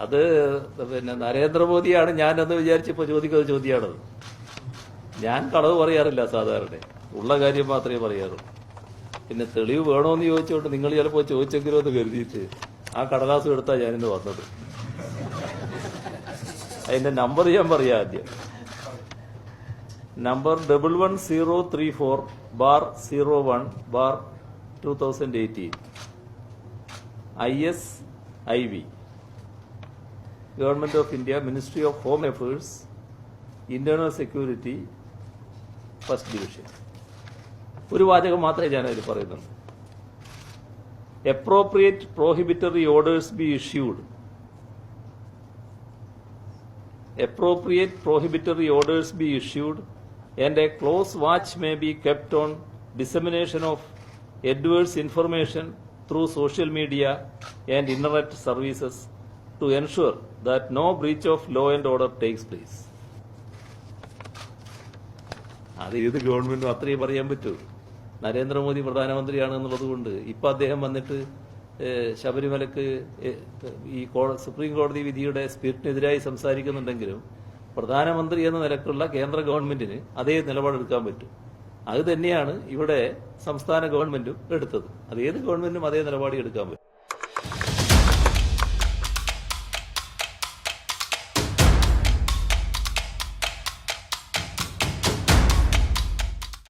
അത് പിന്നെ നരേന്ദ്രമോദിയാണ് ഞാനെന്ന് വിചാരിച്ചപ്പോ ചോദിക്കുന്ന ചോദ്യമാണത്. ഞാൻ കളവ് പറയാറില്ല സാധാരണ. ഉള്ള കാര്യം മാത്രമേ പറയാറുള്ളൂ പിന്നെ തെളിവ് വേണോന്ന് ചോദിച്ചുകൊണ്ട് നിങ്ങൾ ചിലപ്പോൾ ചോദിച്ചെങ്കിലും എന്ന് കരുതിയിട്ട് ആ കടലാസ് എടുത്താ ഞാനിന്ന് വന്നത്. അതിന്റെ നമ്പർ ഞാൻ പറയാം ആദ്യം. Number double one zero three four bar zero one bar two thousand eighteen. I S I V. Government of India ministry of home affairs internal security first division ഒരു വാചകം മാത്രമേ ഞാൻ അതിൽ പറയുന്നുള്ളൂ appropriate prohibitory orders be issued. Appropriate prohibitory orders be issued and a close watch may be kept on dissemination of adverse information through social media and internet services to ensure that no breach of law and order takes place. അത് ഏത് ഗവൺമെന്റും അത്രയും പറയാൻ പറ്റൂ. നരേന്ദ്രമോദി പ്രധാനമന്ത്രിയാണ് എന്നുള്ളത് കൊണ്ട് ഇപ്പൊ അദ്ദേഹം വന്നിട്ട് ശബരിമലക്ക് ഈ സുപ്രീം കോടതി വിധിയുടെ സ്പിരിറ്റിനെതിരായി സംസാരിക്കുന്നുണ്ടെങ്കിലും പ്രധാനമന്ത്രി എന്ന നിലക്കുള്ള കേന്ദ്ര ഗവൺമെന്റിന് അതേ നിലപാടെടുക്കാൻ പറ്റും. അത് തന്നെയാണ് ഇവിടെ സംസ്ഥാന ഗവൺമെന്റും എടുത്തത്. അത് ഏത് അതേ നിലപാട് എടുക്കാൻ പറ്റും.